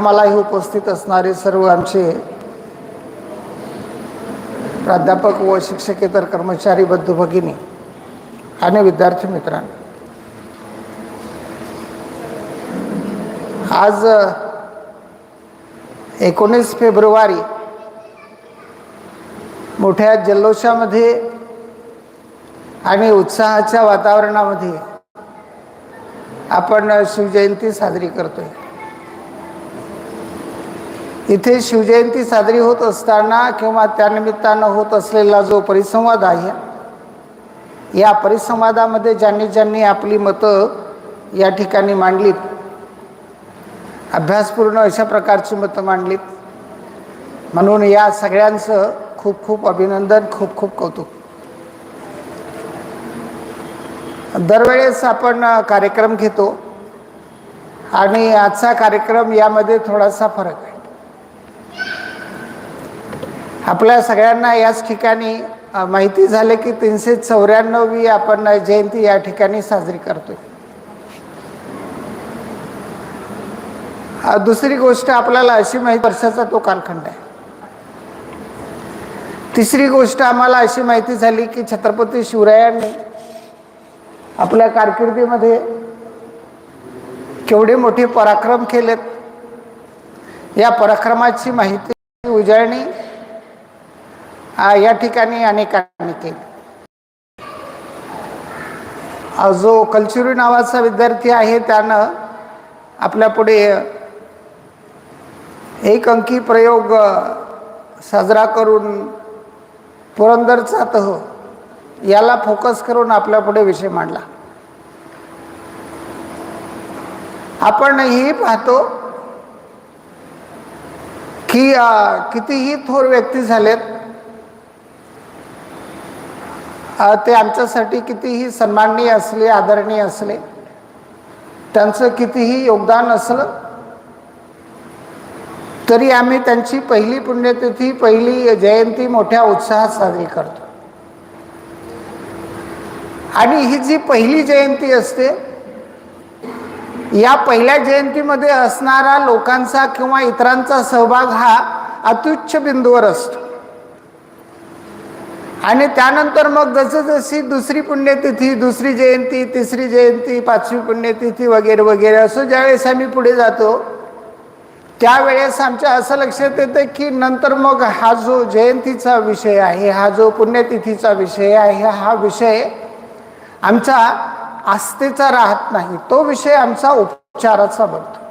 मलाही उपस्थित असणारे सर्व आमचे प्राध्यापक व शिक्षकेतर कर्मचारी बंधू भगिनी आणि विद्यार्थी मित्रांनो. आज एकोणीस फेब्रुवारी मोठ्या जल्लोषामध्ये आणि उत्साहाच्या वातावरणामध्ये आपण शिवजयंती साजरी करतोय. इथे शिवजयंती साजरी होत असताना किंवा त्यानिमित्तानं होत असलेला जो परिसंवाद आहे या परिसंवादामध्ये ज्यांनी ज्यांनी आपली मतं या ठिकाणी मांडलीत अभ्यासपूर्ण अशा प्रकारची मतं मांडलीत म्हणून या सगळ्यांचं खूप खूप अभिनंदन खूप खूप कौतुक. दरवेळेस आपण कार्यक्रम घेतो आणि आजचा कार्यक्रम यामध्ये थोडासा फरक आहे. आपल्या सगळ्यांना याच ठिकाणी माहिती झाले की तीनशे चौऱ्याण्णवी आपण जयंती या ठिकाणी साजरी करतोय. दुसरी गोष्ट आपल्याला अशी माहिती वर्षाचा तो कालखंड आहे. तिसरी गोष्ट आम्हाला अशी माहिती झाली की छत्रपती शिवरायांनी आपल्या कारकिर्दीमध्ये केवढे मोठे पराक्रम केलेत. या पराक्रमाची माहिती उजळणी या ठिकाणी अनेकांनी केली. जो कलचुरी नावाचा विद्यार्थी आहे त्यानं आपल्या पुढे एक अंकी प्रयोग साजरा करून पुरंदरचा तह हो, याला फोकस करून आपल्या पुढे विषय मांडला. आपणही पाहतो की कितीही थोर व्यक्ती झालेत ते आमच्यासाठी कितीही सन्माननीय असले आदरणीय असले त्यांचं कितीही योगदान असलं तरी आम्ही त्यांची पहिली पुण्यतिथी पहिली जयंती मोठ्या उत्साहात साजरी करतो. आणि ही जी पहिली जयंती असते या पहिल्या जयंतीमध्ये असणारा लोकांचा किंवा इतरांचा सहभाग हा अत्युच्च बिंदूवर असतो. आणि त्यानंतर मग जसं जशी दुसरी पुण्यतिथी दुसरी जयंती तिसरी जयंती पाचवी पुण्यतिथी वगैरे वगैरे असं ज्यावेळेस आम्ही पुढे जातो त्यावेळेस आमच्या असं लक्षात येतं की नंतर मग हा जो जयंतीचा विषय आहे हा जो पुण्यतिथीचा विषय आहे हा विषय आमचा आस्थेचा राहत नाही. तो विषय आमचा उपचाराचा बनतो.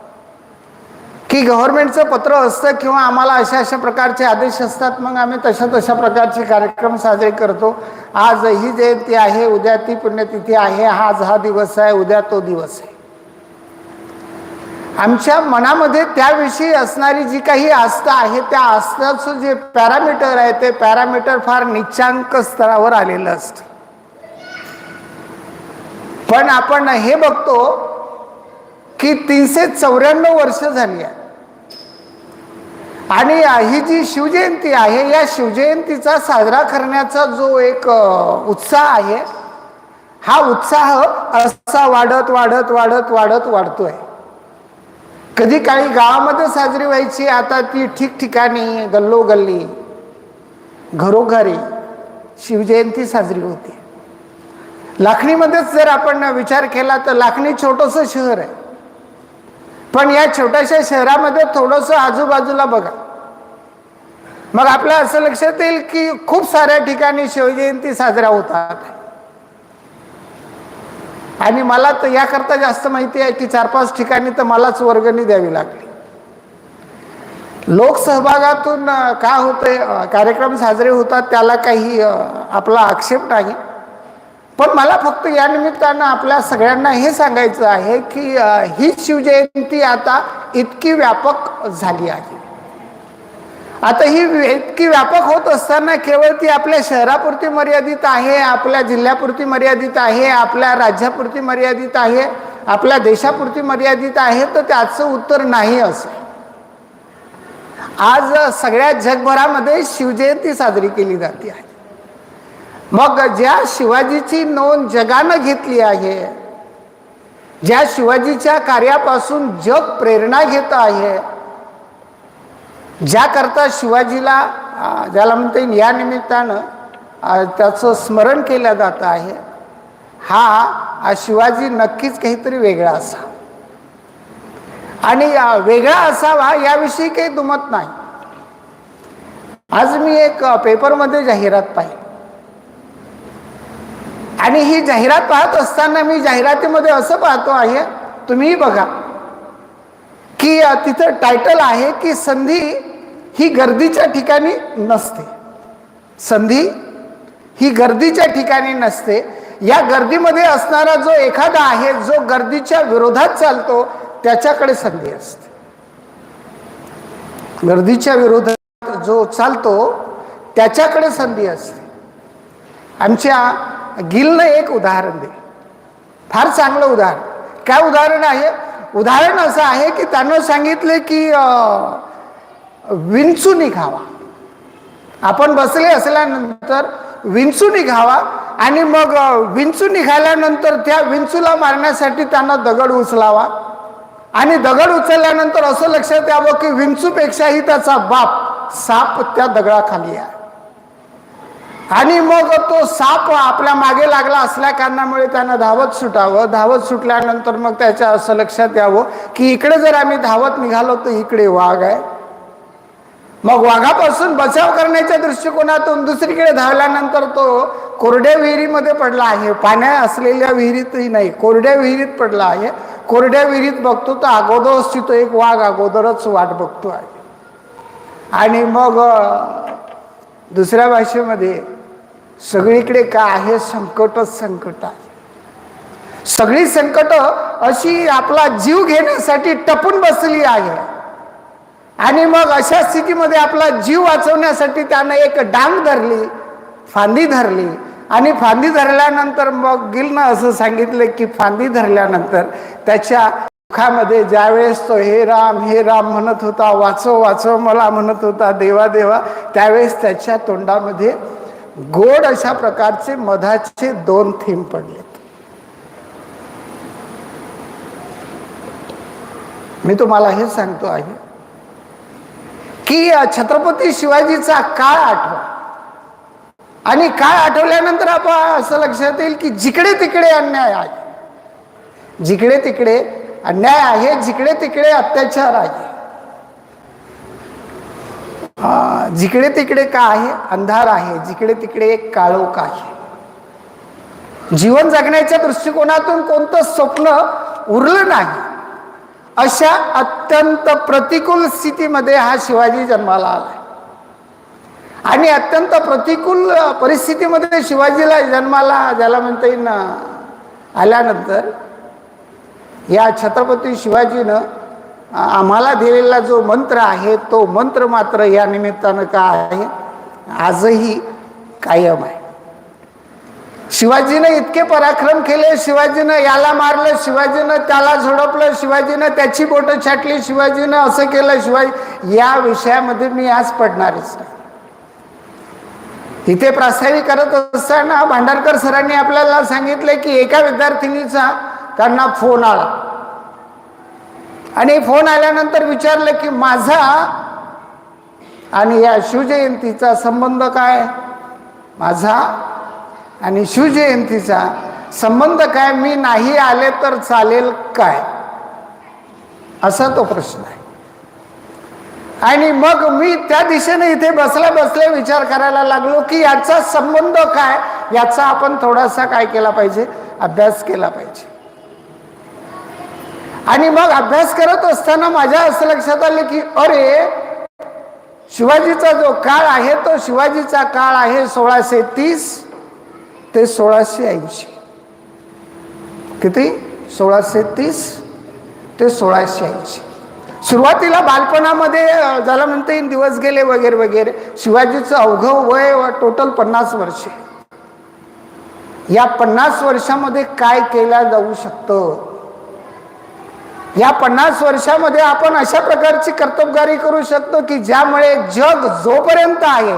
की गव्हर्नमेंटचं पत्र असतं किंवा आम्हाला अशा अशा प्रकारचे आदेश असतात मग आम्ही तशा तशा प्रकारचे कार्यक्रम साजरे करतो. आज ही जयंती आहे उद्या ती पुण्यतिथी आहे आज हा दिवस आहे उद्या तो दिवस आहे. आमच्या मनामध्ये त्याविषयी असणारी जी काही आस्था आहे त्या आस्थाचं जे पॅरामीटर आहे ते पॅरामीटर फार निच्चांक स्तरावर आलेलं असतं. पण आपण हे बघतो की तीनशे चौऱ्याण्णव वर्ष झाली आहे आणि ही जी शिवजयंती आहे या शिवजयंतीचा साजरा करण्याचा जो एक उत्साह आहे हा उत्साह असा वाढत वाढत वाढत वाढत वाढतोय. कधी काही गावामध्ये साजरी व्हायची आता ती ठिकठिकाणी गल्लोगल्ली घरोघरी शिवजयंती साजरी होते. लाखणीमध्येच जर आपण विचार केला तर लाखणी छोटंसं शहर आहे. पण या छोट्याशा शहरामध्ये थोडंसं आजूबाजूला बघा. मग आपल्या असं लक्षात येईल की खूप साऱ्या ठिकाणी शिवजयंती साजऱ्या होतात. आणि मला तर याकरता जास्त माहिती आहे की चार पाच ठिकाणी तर मलाच वर्गणी द्यावी लागली. लोकसहभागातून का होते कार्यक्रम साजरे होतात त्याला काही आपला आक्षेप नाही. पण मला फक्त या निमित्तानं आपल्या सगळ्यांना हे सांगायचं आहे की ही शिवजयंती आता इतकी व्यापक झाली आहे. आता ही इतकी व्यापक होत असताना केवळ ती आपल्या शहरापुरती मर्यादित आहे आपल्या जिल्ह्यापुरती मर्यादित आहे आपल्या राज्यापुरती मर्यादित आहे आपल्या देशापुरती मर्यादित आहे तर त्याचं उत्तर नाही असं. आज सगळ्या जगभरामध्ये शिवजयंती साजरी केली जाते आहे. मग ज्या शिवाजीची नोंद जगानं घेतली आहे ज्या शिवाजीच्या कार्यापासून जग प्रेरणा घेत आहे ज्याकरता शिवाजीला ज्याला म्हणता येईल या निमित्तानं त्याचं स्मरण केलं जातं आहे हा हा शिवाजी नक्कीच काहीतरी वेगळा असा आणि वेगळा असावा याविषयी काही दुमत नाही. आज मी एक पेपरमध्ये जाहिरात पाहिली. आणि ही जाहिरात पाहत असताना मी जाहिरातीमध्ये असं पाहतो आहे तुम्हीही बघा. की तिथं टायटल आहे की संधी ही गर्दीच्या ठिकाणी नसते. संधी ही गर्दीच्या ठिकाणी नसते. या गर्दीमध्ये असणारा जो एखादा आहे जो गर्दीच्या विरोधात चालतो त्याच्याकडे संधी असते. गर्दीच्या विरोधात जो चालतो त्याच्याकडे संधी असते. आमच्या गिलनं एक उदाहरण दे फार चांगलं उदाहरण. काय उदाहरण आहे? उदाहरण असं आहे की त्यांना सांगितले की अं, विंचू निघावा. आपण बसले असल्यानंतर विंचू निघावा आणि मग विंचू निघाल्यानंतर त्या विंचूला मारण्यासाठी त्यांना दगड उचलावा. आणि दगड उचलल्यानंतर असं लक्षात यावं की विंचूपेक्षाही त्याचा बाप साप त्या दगडाखाली आहे. आणि मग तो साप आपल्या मागे लागला असल्या कारणामुळे त्यांना धावत सुटावं. धावत सुटल्यानंतर मग त्याच्या असं लक्षात यावं की इकडे जर आम्ही धावत निघालो तर इकडे वाघ आहे. मग वाघापासून बचाव करण्याच्या दृष्टिकोनातून दुसरीकडे धावल्यानंतर तो कोरड्या विहिरीमध्ये पडला आहे. पाण्या असलेल्या विहिरीतही नाही कोरड्या विहिरीत पडला आहे. कोरड्या विहिरीत बघतो तर अगोदरच तिथं एक वाघ अगोदरच वाट बघतो आहे. आणि मग दुसऱ्या भाषेमध्ये सगळीकडे काय आहे? संकटच संकट आहे. सगळी संकट अशी आपला जीव घेण्यासाठी टपून बसली आहे. आणि मग अशा स्थितीमध्ये आपला जीव वाचवण्यासाठी त्यानं एक डांग धरली फांदी धरली. आणि फांदी धरल्यानंतर मग गिलनं असं सांगितलं की फांदी धरल्यानंतर त्याच्या दुःखामध्ये ज्यावेळेस तो हे राम हे राम म्हणत होता वाचव वाचव मला म्हणत होता देवा देवा त्यावेळेस त्याच्या तोंडामध्ये गोड अशा प्रकारचे मधाचे दोन थीम पडलेत. मी तुम्हाला हे सांगतो आहे की छत्रपती शिवाजीचा काळ आठवा. आणि काळ आठवल्यानंतर आपण असं लक्षात येईल की जिकडे तिकडे अन्याय आहे. जिकडे तिकडे अन्याय आहे जिकडे तिकडे अत्याचार आहे. जिकडे तिकडे का आहे अंधार आहे जिकडे तिकडे एक काळोख आहे. जीवन जगण्याच्या दृष्टिकोनातून कोणतं स्वप्न उरलं नाही अशा अत्यंत प्रतिकूल स्थितीमध्ये हा शिवाजी जन्माला आला आणि अत्यंत प्रतिकूल परिस्थितीमध्ये शिवाजीला जन्माला ज्याला म्हणता येईल आल्यानंतर या छत्रपती शिवाजीनं आम्हाला दिलेला जो मंत्र आहे तो मंत्र मात्र या निमित्तानं काय आहे? आजही कायम आहे. शिवाजीनं इतके पराक्रम केले शिवाजीनं याला मारलं शिवाजीनं त्याला झोडपलं शिवाजीनं त्याची बोटं छाटली शिवाजीनं असं केलं शिवाजी या विषयामध्ये मी आज पडणारच नाही. इथे प्रास्ताविक करत असताना भांडारकर सरांनी आपल्याला सांगितलं की एका विद्यार्थिनीचा त्यांना फोन आला. आणि फोन आल्यानंतर विचारलं की माझा आणि या शिवजयंतीचा संबंध काय? माझा आणि शिवजयंतीचा संबंध काय? मी नाही आले तर चालेल काय? असा तो प्रश्न आहे. आणि मग मी त्या दिशेने इथे बसल्या बसल्या विचार करायला लागलो की याचा संबंध काय? याचा आपण थोडासा काय केला पाहिजे? अभ्यास केला पाहिजे. आणि मग अभ्यास करत असताना माझ्या असं लक्षात आलं की अरे शिवाजीचा जो काळ आहे तो शिवाजीचा काळ आहे सोळाशे तीस ते सोळाशे ऐंशी. किती? सोळाशे तीस ते सोळाशे ऐंशी. सुरुवातीला बालपणामध्ये झालं ज्याला म्हणता येईल दिवस गेले वगैरे वगैरे शिवाजीचं अवघं वय टोटल पन्नास वर्षे. या पन्नास वर्षामध्ये काय केलं जाऊ शकतं? या पन्नास वर्षामध्ये आपण अशा प्रकारची कर्तबगारी करू शकतो की ज्यामुळे जग जोपर्यंत आहे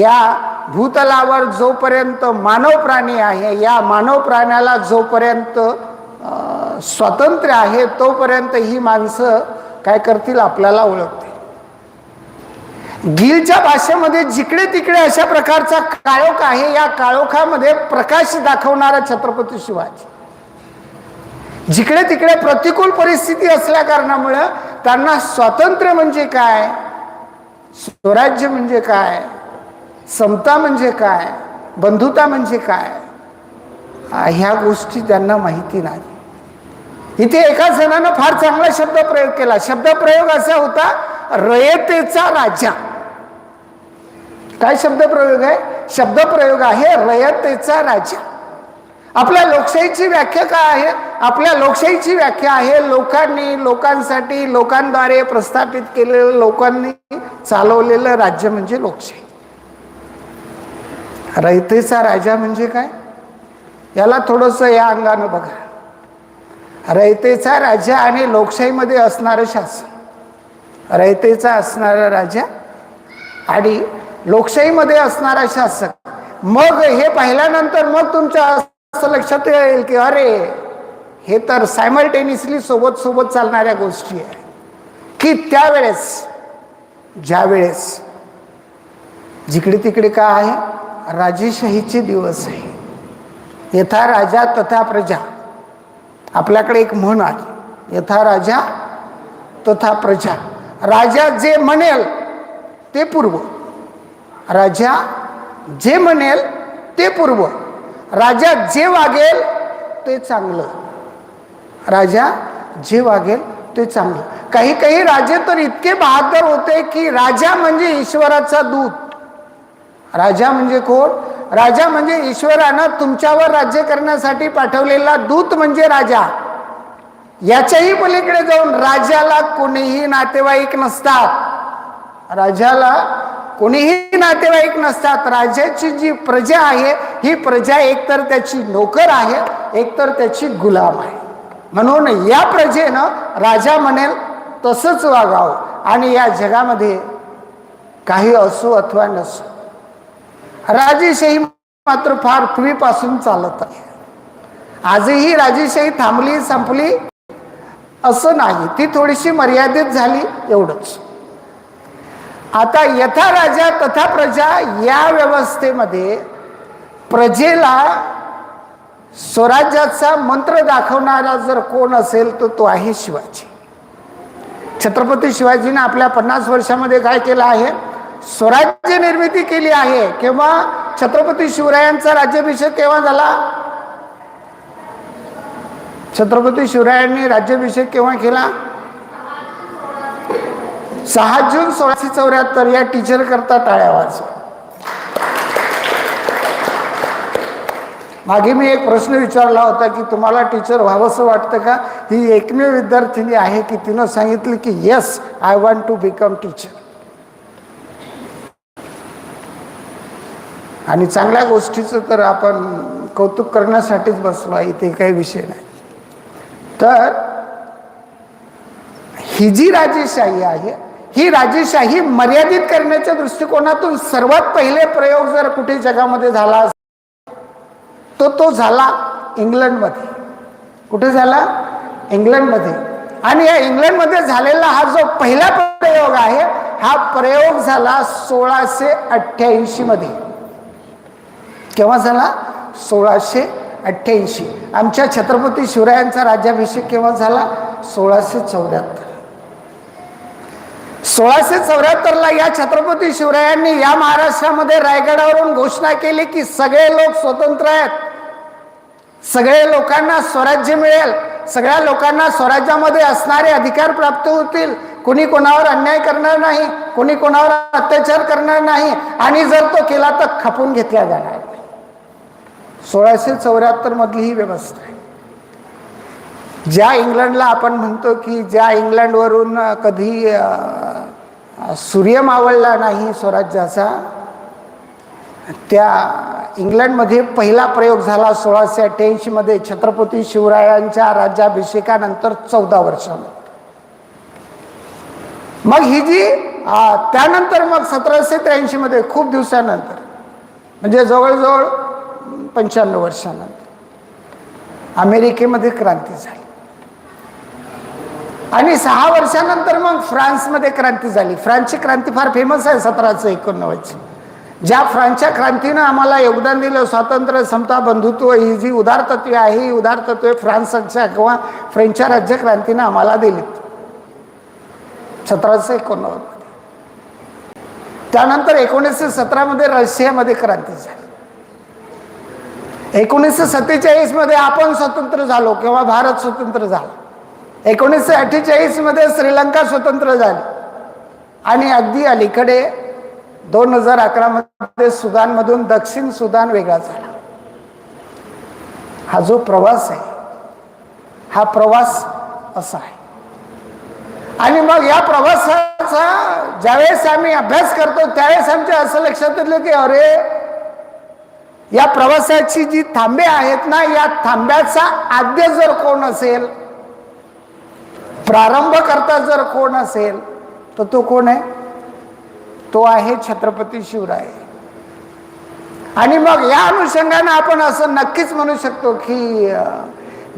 या भूतलावर जोपर्यंत मानव प्राणी आहे या मानव प्राण्याला जोपर्यंत स्वातंत्र्य आहे तोपर्यंत ही माणसं काय करतील? आपल्याला ओळखतील. गिलच्या भाषेमध्ये जिकडे तिकडे अशा प्रकारचा काळोख आहे या काळोखामध्ये प्रकाश दाखवणारा छत्रपती शिवाजी. जिकडे तिकडे प्रतिकूल परिस्थिती असल्या कारणामुळं त्यांना स्वातंत्र्य म्हणजे काय? स्वराज्य म्हणजे काय? समता म्हणजे काय? बंधुता म्हणजे काय? ह्या गोष्टी त्यांना माहिती नाही. इथे एका जणानं फार चांगला शब्द प्रयोग केला. शब्दप्रयोग असा होता रयतेचा राजा. काय शब्दप्रयोग आहे? शब्दप्रयोग आहे रयतेचा राजा. आपल्या लोकशाहीची व्याख्या काय आहे? आपल्या लोकशाहीची व्याख्या आहे लोकांनी लोकांसाठी लोकांद्वारे प्रस्थापित केलेलं लोकांनी चालवलेलं राज्य म्हणजे लोकशाही. रयतेचा राजा म्हणजे काय? याला थोडंसं या अंगानं बघा. रयतेचा राजा आणि लोकशाहीमध्ये असणारं शासन. रयतेचा असणारा राजा आणि लोकशाहीमध्ये असणारा शासक मग हे पाहिल्यानंतर मग तुमच्या असं लक्षात येईल की अरे हे तर सायमल्टेनियसली सोबत सोबत चालणाऱ्या गोष्टी आहे की त्यावेळेस ज्या वेळेस जिकडे तिकडे काय आहे? राजेशाहीचे दिवस आहे. यथा राजा तथा प्रजा. आपल्याकडे एक म्हण आहे. यथा राजा तथा प्रजा. राजा जे म्हणेल ते पूर्व. राजा जे म्हणेल ते पूर्व. राजा जे वागेल ते चांगलं. राजा जे वागेल ते चांगलं. काही काही राजे तर इतके बहादर होते की राजा म्हणजे ईश्वराचा दूत. राजा म्हणजे कोण? राजा म्हणजे ईश्वरानं तुमच्यावर राज्य करण्यासाठी पाठवलेला दूत म्हणजे राजा. याच्याही पलीकडे जाऊन राजाला कोणीही नातेवाईक नसतात. राजाला कोणीही नातेवाईक नसतात. राजाची जी प्रजा आहे ही प्रजा एकतर त्याची नोकर आहे एकतर त्याची गुलाम आहे. म्हणून या प्रजेनं राजा म्हणेल तसंच वागावं. आणि या जगामध्ये काही असो अथवा नसो राजेशाही मात्र फार पूर्वीपासून चालत आहे. आजही राजेशाही थांबली संपली असं नाही. ती थोडीशी मर्यादित झाली एवढंच. आता यथा राजा तथा प्रजा या व्यवस्थेमध्ये प्रजेला स्वराज्याचा मंत्र दाखवणारा जर कोण असेल तर तो आहे शिवाजी. छत्रपती शिवाजीने आपल्या पन्नास वर्षामध्ये काय केलं आहे? स्वराज्य निर्मिती केली आहे. किंवा छत्रपती शिवरायांचा राज्याभिषेक केव्हा झाला? छत्रपती शिवरायांनी राज्याभिषेक केव्हा केला? सहा जून सोळाशे चौऱ्याहत्तर या टीचर करता टाळ्या वाजवा. मागे मी एक प्रश्न विचारला होता की तुम्हाला टीचर व्हावंसं वाटतं का? ही एकमेव विद्यार्थिनी आहे की तिनं सांगितलं की yes I want to become teacher आणि चांगल्या गोष्टीचं तर आपण कौतुक करण्यासाठीच बसलो आहे इथे काही विषय नाही. तर ही जी राजेशाही आहे ही राजेशाही मर्यादित करण्याच्या दृष्टिकोनातून सर्वात पहिले प्रयोग जर कुठे जगामध्ये झाला असेल, तो तो झाला इंग्लंडमध्ये. कुठे झाला? इंग्लंडमध्ये. आणि या इंग्लंडमध्ये झालेला हा जो पहिला प्रयोग आहे हा प्रयोग झाला सोळाशे अठ्ठ्याऐंशी मध्ये. केव्हा झाला? सोळाशे अठ्ठ्याऐंशी. आमच्या छत्रपती शिवरायांचा राज्याभिषेक केव्हा झाला? सोळाशे चौऱ्याहत्तर. सोळाशे चौऱ्याहत्तरला या छत्रपती शिवरायांनी या महाराष्ट्रामध्ये रायगडावरून घोषणा केली की सगळे लोक स्वतंत्र आहेत. सगळे लोकांना स्वराज्य मिळेल. सगळ्या लोकांना स्वराज्यामध्ये असणारे अधिकार प्राप्त होतील. कोणी कोणावर अन्याय करणार नाही कोणी कोणावर अत्याचार करणार नाही आणि जर तो केला तर खपून घेतला जाणार सोळाशे चौऱ्याहत्तर मधली ही व्यवस्था आहे. ज्या इंग्लंडला आपण म्हणतो की ज्या इंग्लंडवरून कधी सूर्य मावळला नाही स्वराज्याचा त्या इंग्लंडमध्ये पहिला प्रयोग झाला सोळाशे अठ्ठ्याऐंशीमध्ये छत्रपती शिवरायांच्या राज्याभिषेकानंतर चौदा वर्षामध्ये. मग ही जी त्यानंतर मग सतराशे त्र्याऐंशीमध्ये खूप दिवसानंतर म्हणजे जवळजवळ पंच्याण्णव वर्षानंतर अमेरिकेमध्ये क्रांती झाली. आणि सहा वर्षानंतर मग फ्रान्समध्ये क्रांती झाली. फ्रान्सची क्रांती फार फेमस आहे सतराशे एकोणनव्वदची. ज्या फ्रान्सच्या क्रांतीनं आम्हाला योगदान दिलं स्वातंत्र्य समता बंधुत्व ही जी उदार तत्वे आहे ही उदार तत्वे फ्रान्सच्या किंवा फ्रेंचच्या राज्य क्रांतीनं आम्हाला दिलीत. सतराशे एकोणनव्वद त्यानंतर एकोणीसशे सतरामध्ये रशियामध्ये क्रांती झाली. एकोणीसशे सत्तेचाळीसमध्ये आपण स्वतंत्र झालो किंवा भारत स्वतंत्र झाला. एकोणीसशे अठ्ठेचाळीसमध्ये श्रीलंका स्वतंत्र झाली. आणि अगदी अलीकडे दोन हजार अकरामध्ये सुदानमधून दक्षिण सुदान वेगळा झाला. हा जो प्रवास आहे हा प्रवास असा आहे. आणि मग या प्रवासाचा ज्यावेळेस आम्ही अभ्यास करतो त्यावेळेस आमच्या असं लक्षात येतं की अरे या प्रवासाची जी थांबे आहेत ना या थांब्याचा आद्य जर कोण असेल प्रारंभ करता जर कोण असेल तर तो कोण आहे? तो आहे छत्रपती शिवराय. आणि मग या अनुषंगाने आपण असं नक्कीच म्हणू शकतो की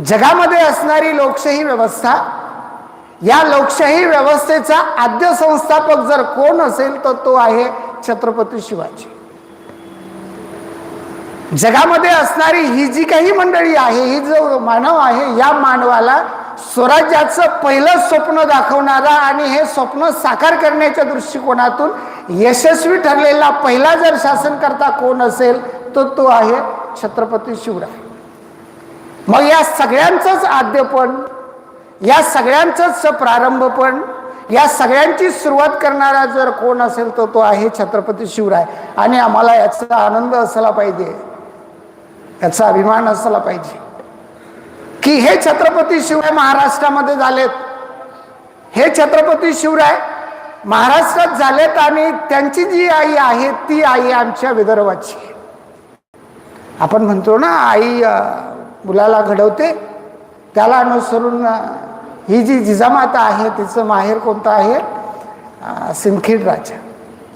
जगामध्ये असणारी लोकशाही व्यवस्था या लोकशाही व्यवस्थेचा आद्य संस्थापक जर कोण असेल तर तो आहे छत्रपती शिवाजी. जगामध्ये असणारी ही जी काही मंडळी आहे ही जो मानव आहे या मानवाला स्वराज्याचं पहिलं स्वप्न दाखवणारा आणि हे स्वप्न साकार करण्याच्या दृष्टिकोनातून यशस्वी ठरलेला पहिला जर शासनकर्ता कोण असेल तर तो आहे छत्रपती शिवराय. मग या सगळ्यांचंच आद्यपण या सगळ्यांचंच प्रारंभ पण या सगळ्यांची सुरुवात करणारा जर कोण असेल तर तो आहे छत्रपती शिवराय. आणि आम्हाला याचा आनंद असला पाहिजे. याचा अभिमान असला पाहिजे. की हे छत्रपती शिवराय महाराष्ट्रामध्ये झालेत. हे छत्रपती शिवराय महाराष्ट्रात झालेत आणि त्यांची जी आई आहे ती आई आमच्या विदर्भाची. आपण म्हणतो ना आई मुलाला घडवते त्याला अनुसरून ही जी जिजामाता आहे तिचं माहेर कोणतं आहे? सिंदखेड राजा.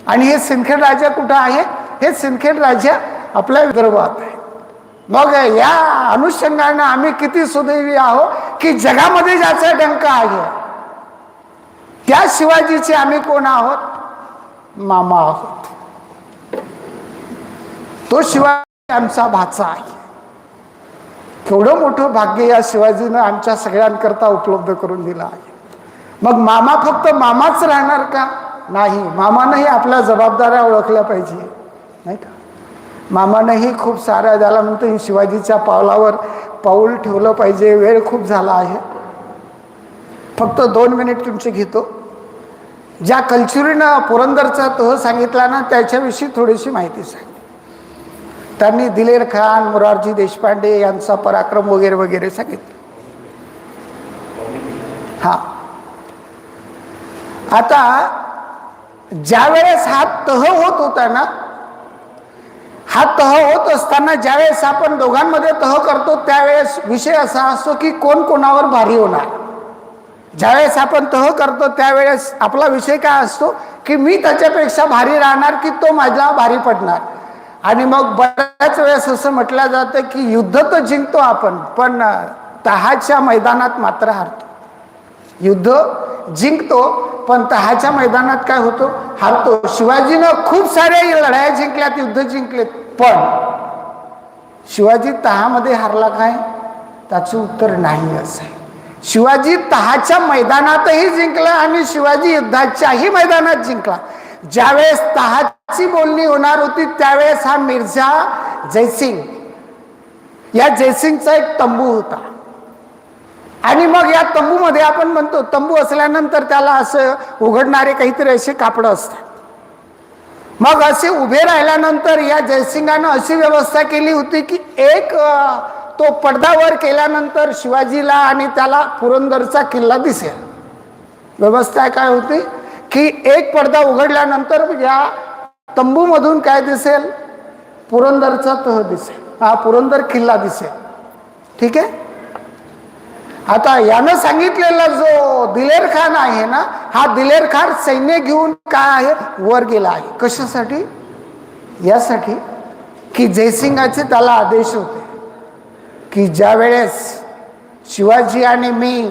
आणि हे सिंदखेड राजा कुठं आहे? हे सिंदखेड राजा आपल्या विदर्भात आहे. मग या अनुषंगाने आम्ही किती सुदैवी आहोत की जगामध्ये ज्याचा डंक आहे त्या शिवाजीचे आम्ही कोण आहोत? मामा आहोत. तो शिवाजी आमचा भाचा आहे. केवढं मोठं भाग्य या शिवाजीनं आमच्या सगळ्यांकरता उपलब्ध करून दिलं आहे. मग मामा फक्त मामाच राहणार का? नाही मामानंही आपल्या जबाबदाऱ्या ओळखल्या पाहिजे. नाही का? मामानंही खूप साऱ्या झाला म्हणतो शिवाजीच्या पावलावर पाऊल ठेवलं पाहिजे वेळ खूप झाला आहे. फक्त दोन मिनिट तुमचे घेतो. ज्या कल्चुरीनं पुरंदरचा तह सांगितला ना त्याच्याविषयी थोडीशी माहिती सांग. त्यांनी दिलेर खान मोरारजी देशपांडे यांचा पराक्रम वगैरे वगैरे सांगितलं. हा. आता ज्या वेळेस हा तह होत होता ना हा तह होत असताना ज्यावेळेस आपण दोघांमध्ये तह करतो त्यावेळेस विषय असा असतो की कोण कोणावर भारी होणार. ज्यावेळेस आपण तह करतो त्यावेळेस आपला विषय काय असतो की मी त्याच्यापेक्षा भारी राहणार की तो माझ्या भारी पडणार. आणि मग बऱ्याच वेळेस असं म्हटलं जातं की युद्ध तर जिंकतो आपण पण तहाच्या मैदानात मात्र हारतो. युद्ध जिंकतो पण तहाच्या मैदानात काय होतो? हारतो. शिवाजीनं खूप साऱ्या लढाया जिंकल्यात युद्ध जिंकलेत. पण शिवाजी तहामध्ये हारला काय? त्याचं उत्तर नाही असं. आहे शिवाजी तहाच्या मैदानातही जिंकला आणि शिवाजी युद्धाच्याही मैदानात जिंकला. ज्यावेळेस तहाची बोलणी होणार होती त्यावेळेस हा मिर्झा जयसिंग. या जयसिंगचा एक तंबू होता. आणि मग या तंबूमध्ये आपण म्हणतो तंबू असल्यानंतर त्याला असं उघडणारे काहीतरी असे कापडं असतात. मग असे उभे राहिल्यानंतर या जयसिंगानं अशी व्यवस्था केली होती की एक तो पडद्यावर केल्यानंतर शिवाजीला आणि त्याला पुरंदरचा किल्ला दिसेल. व्यवस्था काय होती? की एक पडदा उघडल्यानंतर या तंबूमधून काय दिसेल? पुरंदरचा तह दिसेल. हा पुरंदर किल्ला दिसेल. ठीक आहे? आता यानं सांगितलेला जो दिलेर खान आहे ना हा दिलेर खान सैन्य घेऊन काय आहे? वर गेला आहे. कशासाठी? यासाठी की जयसिंगाचे त्याला आदेश होते की ज्या वेळेस शिवाजी आणि मी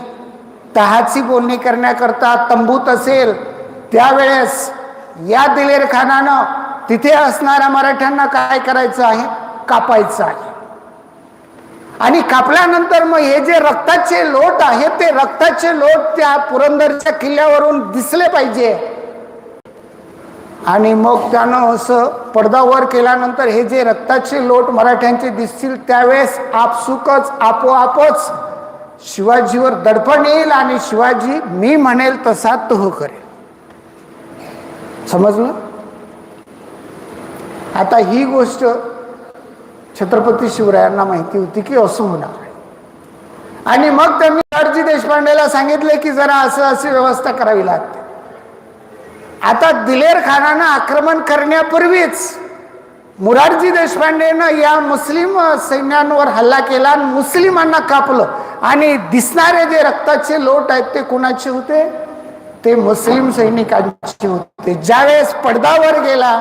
तहाची बोलणी करण्याकरता तंबूत असेल त्यावेळेस या दिलेर खानानं तिथे असणाऱ्या मराठ्यांना काय करायचं आहे? कापायचं आहे. आणि कापल्यानंतर मग हे जे रक्ताचे लोट आहे ते रक्ताचे लोट त्या पुरंदरच्या किल्ल्यावरून दिसले पाहिजे. आणि मग त्यानं असं पडदावर केल्यानंतर हे जे रक्ताचे लोट मराठ्यांचे दिसतील त्यावेळेस आपसुकच आपोआपच शिवाजीवर दडपण येईल आणि शिवाजी मी म्हणेल तसा तह करेल. समजलं? आता ही गोष्ट छत्रपती शिवरायांना माहिती होती की असं होणार आहे. आणि मग त्यांनी अर्जी देशपांडेला सांगितले की जरा असं अशी व्यवस्था करावी लागते. आता दिलेर खानानं आक्रमण करण्यापूर्वीच मुरारजी देशपांडेनं या मुस्लिम सैन्यांवर हल्ला केला आणि मुस्लिमांना कापलं. आणि दिसणारे जे रक्ताचे लोट आहेत ते कुणाचे होते? ते मुस्लिम सैनिकांचे होते. ज्यावेळेस पडदावर गेला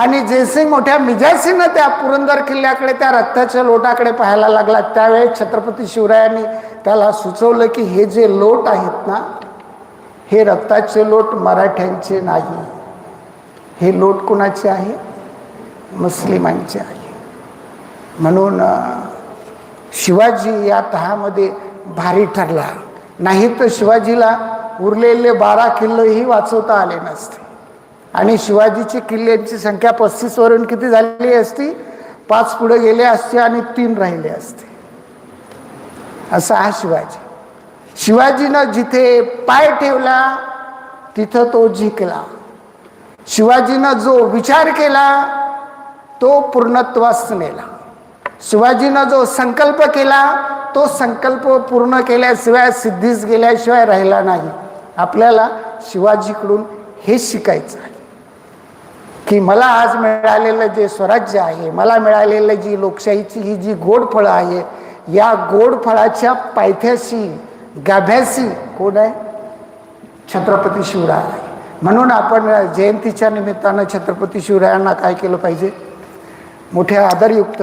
आणि जयसिंग मोठ्या मिजासीनं त्या पुरंदर किल्ल्याकडे त्या रक्ताच्या लोटाकडे पाहायला लागला त्यावेळेस छत्रपती शिवरायांनी त्याला सुचवलं की हे जे लोट आहेत ना हे रक्ताचे लोट मराठ्यांचे नाही. हे लोट कुणाचे आहे? मुस्लिमांचे आहे. म्हणून शिवाजी या तहामध्ये भारी ठरला. नाही तर शिवाजीला उरलेले बारा किल्लेही वाचवता आले नसते. आणि शिवाजीची किल्ल्यांची संख्या पस्तीसवरून किती झालेली असती? पाच पुढे गेले असते आणि तीन राहिले असते. असा हा शिवाजी. शिवाजीनं जिथे पाय ठेवला तिथं तो जिंकला. शिवाजीनं जो विचार केला तो पूर्णत्वास नेला. शिवाजीनं जो संकल्प केला तो संकल्प पूर्ण केल्याशिवाय सिद्धीस गेल्याशिवाय राहिला नाही. आपल्याला शिवाजीकडून हे शिकायचं आहे. की मला आज मिळालेलं जे स्वराज्य आहे मला मिळालेलं जी लोकशाहीची ही जी गोड फळं आहे या गोड फळाच्या पायथ्याशी गाभ्याशी कोण आहे? छत्रपती शिवराय. आहे. म्हणून आपण जयंतीच्या निमित्तानं छत्रपती शिवरायांना काय केलं पाहिजे? मोठ्या आदरयुक्त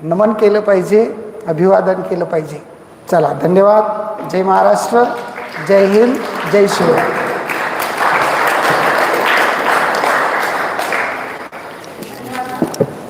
नमन केलं पाहिजे अभिवादन केलं पाहिजे. चला धन्यवाद. जय महाराष्ट्र जय हिंद जय शिवराय.